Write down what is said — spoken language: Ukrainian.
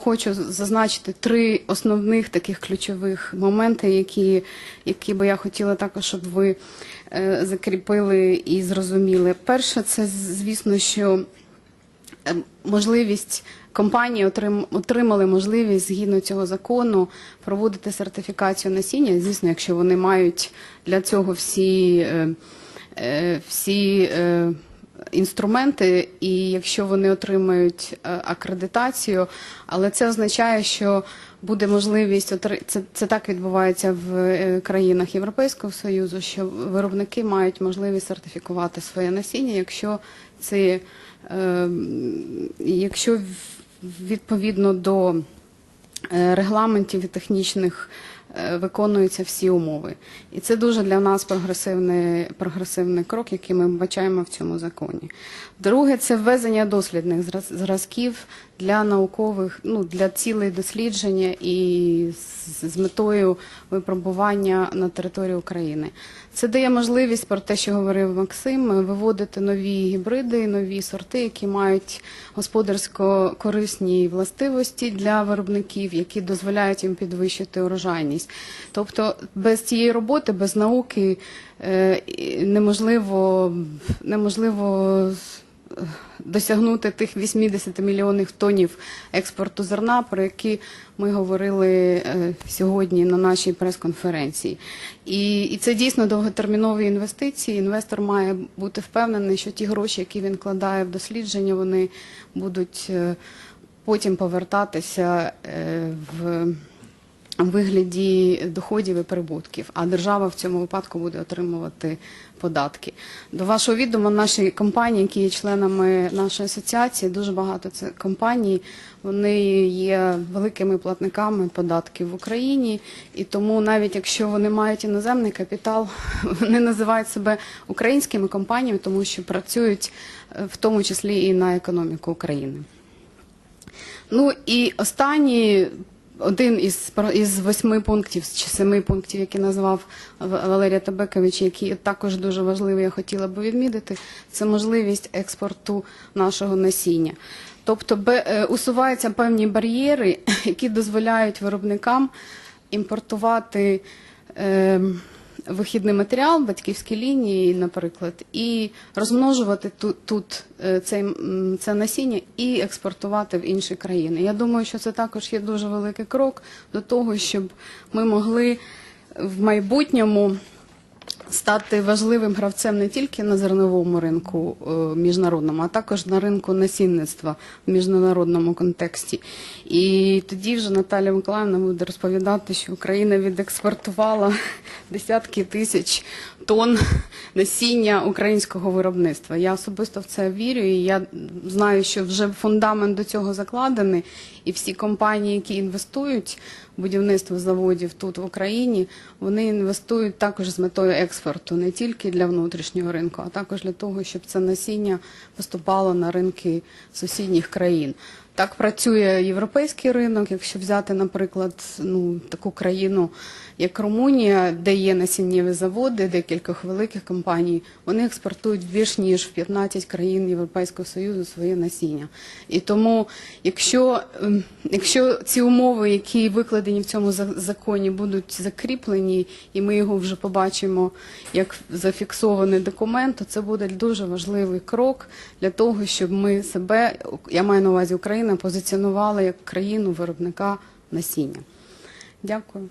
Хочу зазначити три основних таких ключових моменти, які, які би я хотіла також, щоб ви е, закріпили і зрозуміли. Перше, це звісно, що е, можливість компанії отримали можливість згідно цього закону проводити сертифікацію насіння. Звісно, якщо вони мають для цього всі, е, всі інструменти, і якщо вони отримають е, акредитацію, але це означає, що буде можливість це, це так відбувається в е, країнах Європейського Союзу, що виробники мають можливість сертифікувати своє насіння, якщо це е, якщо відповідно до регламентів і технічних виконуються всі умови. І це дуже для нас прогресивний, прогресивний крок, який ми бачаємо в цьому законі. Друге, це ввезення дослідних зразків для наукових, ну, для цілей дослідження і з, з метою випробування на території України. Це дає можливість про те, що говорив Максим, виводити нові гібриди, нові сорти, які мають господарсько корисні властивості для виробників, які дозволяють їм підвищити урожайність. Тобто без цієї роботи, без науки е, неможливо, неможливо досягнути тих 80 мільйонів тонів експорту зерна, про які ми говорили е, сьогодні на нашій прес-конференції. І, і це дійсно довготермінові інвестиції. Інвестор має бути впевнений, що ті гроші, які він вкладає в дослідження, вони будуть е, потім повертатися е, в вигляді доходів і прибутків, а держава в цьому випадку буде отримувати податки. До вашого відома, наші компанії, які є членами нашої асоціації, дуже багато це компаній, вони є великими платниками податків в Україні, і тому навіть якщо вони мають іноземний капітал, вони називають себе українськими компаніями, тому що працюють е, в тому числі і на економіку України. Ну і останній один із із восьми пунктів чи семи пунктів, які назвав Валерія Табекович, який також дуже важливий, я хотіла би відмітити, це можливість експорту нашого насіння. Тобто е, усуваються певні бар'єри, які дозволяють виробникам імпортувати. Е, вихідний матеріал, батьківські лінії, наприклад, і розмножувати тут, тут е, цей, це насіння і експортувати в інші країни. Я думаю, що це також є дуже великий крок до того, щоб ми могли в майбутньому стати важливим гравцем не тільки на зерновому ринку е, міжнародному, а також на ринку насінництва в міжнародному контексті. І тоді вже Наталя Миколаївна буде розповідати, що Україна відекспортувала десятки тисяч тонн насіння українського виробництва. Я особисто в це вірю, і я знаю, що вже фундамент до цього закладений, і всі компанії, які інвестують будівництво заводів тут в Україні, вони інвестують також з метою експорту, не тільки для внутрішнього ринку, а також для того, щоб це насіння поступало на ринки сусідніх країн. Так працює європейський ринок. Якщо взяти, наприклад, ну таку країну, як Румунія, де є насіннєві заводи, декількох великих компаній, вони експортують більш ніж в 15 країн Європейського Союзу своє насіння. І тому, якщо, ем, якщо ці умови, які викладені в цьому за- законі, будуть закріплені, і ми його вже побачимо як зафіксований документ, то це буде дуже важливий крок для того, щоб ми себе, я маю на увазі Україна, позиціонували як країну виробника насіння. Дякую.